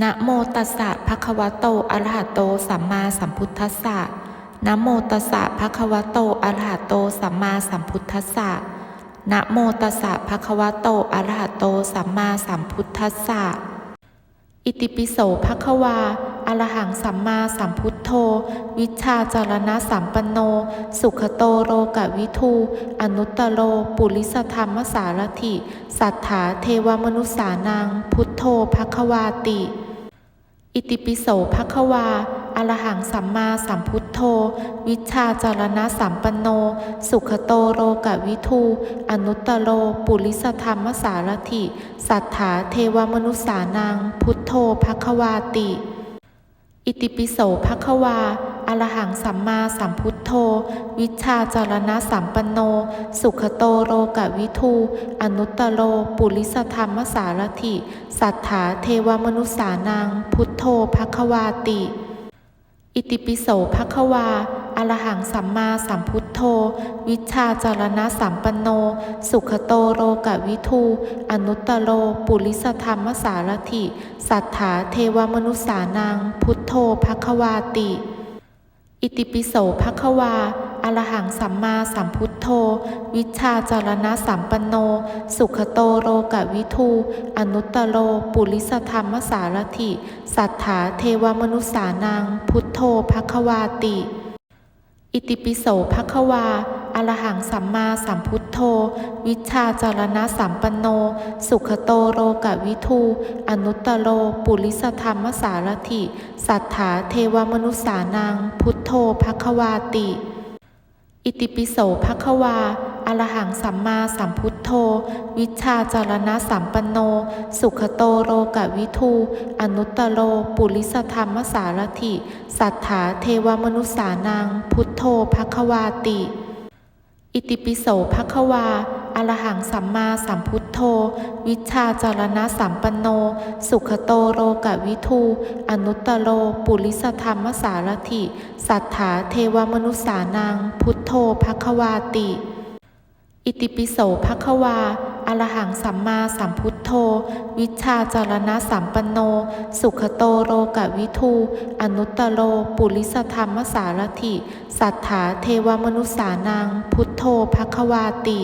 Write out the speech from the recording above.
นะโมตัสสะภะคะวะโตอะระหะโตสัมมาสัมพุทธัสสะนะโมตัสสะภะคะวะโตอะระหะโตสัมมาสัมพุทธัสสะนะโมตัสสะภะคะวะโตอะระหะโตสัมมาสัมพุทธัสสะอิติปิโสภะคะวาอะระหังสัมมาสัมพุทโธ วิชชาจารณะสัมปันโน สุขโตโรกวิทู อนุตตโร ปุริสธรรมสารถิ สัทธาเทวมนุษสานัง พุทโธภะคะวาติ อิติปิโสภะคะวา อรหังสัมมาสัมพุทโธ วิชาจารณะสัมปันโน สุขโตโรกวิทู อนุตตโร ปุริสธรรมสารถิ สัทธาเทวมนุษสานัง พุทโธภะคะวาติ อิติปิโสภะคะวา อรหังสัมมาสัมพุทโธ วิชชาจารณะสัมปันโน สุขโตโรกวิทู อนุตตโรปุริสธรรมสารถิ สัทธาเทวมนุษสานังพุทโธภควาติ อิติปิโสภควาอรหังสัมมาสัมพุทโธ วิชชาจารณะสัมปันโน สุขโตโรกวิทู อนุตตโรปุริสธรรมสารถิ สัทธาเทวมนุษสานังพุทโธภควาติ อิติปิโสภะคะวาอรหังสัมมาสัมพุทโธ วิชาจารณะสัมปันโน สุขโตโรกะวิทู อนุตตโร ปุริสธรรมสารถิ สัทธาเทวมนุษสานัง พุทโธภะคะวาติ อิติปิโสภะคะวา อรหังสัมมาสัมพุทโธ วิชชาจารณะสัมปันโน สุขโตโรกวิทู อนุตตโร ปุริสธรรมสารถิ สัทธาเทวมนุษสานังพุทโธภควาติ อิติปิโสภควาอรหังสัมมาสัมพุทโธ วิชชาจารณะสัมปันโน สุขโตโรกวิทู อนุตตโร ปุริสธรรมสารถิ สัทธาเทวมนุษสานังพุทโธภควาติ อิติปิโสภะคะวา อรหังสัมมาสัมพุทโธ วิชชาจารณะสัมปันโน สุขโตโรกวิทู อนุตตโร ปุริสธรรมสารถิ สัทธาเทวมนุษสานัง พุทโธภะคะวาติ อิติปิโสภะคะวา อรหังสัมมาสัมพุท โธ วิชาจารณะสัมปันโน สุขโตโรกะวิทู อนุตตโร ปุริสธรรมสารถิ สัทธาเทวมนุษสานัง พุทโธภคะวาติ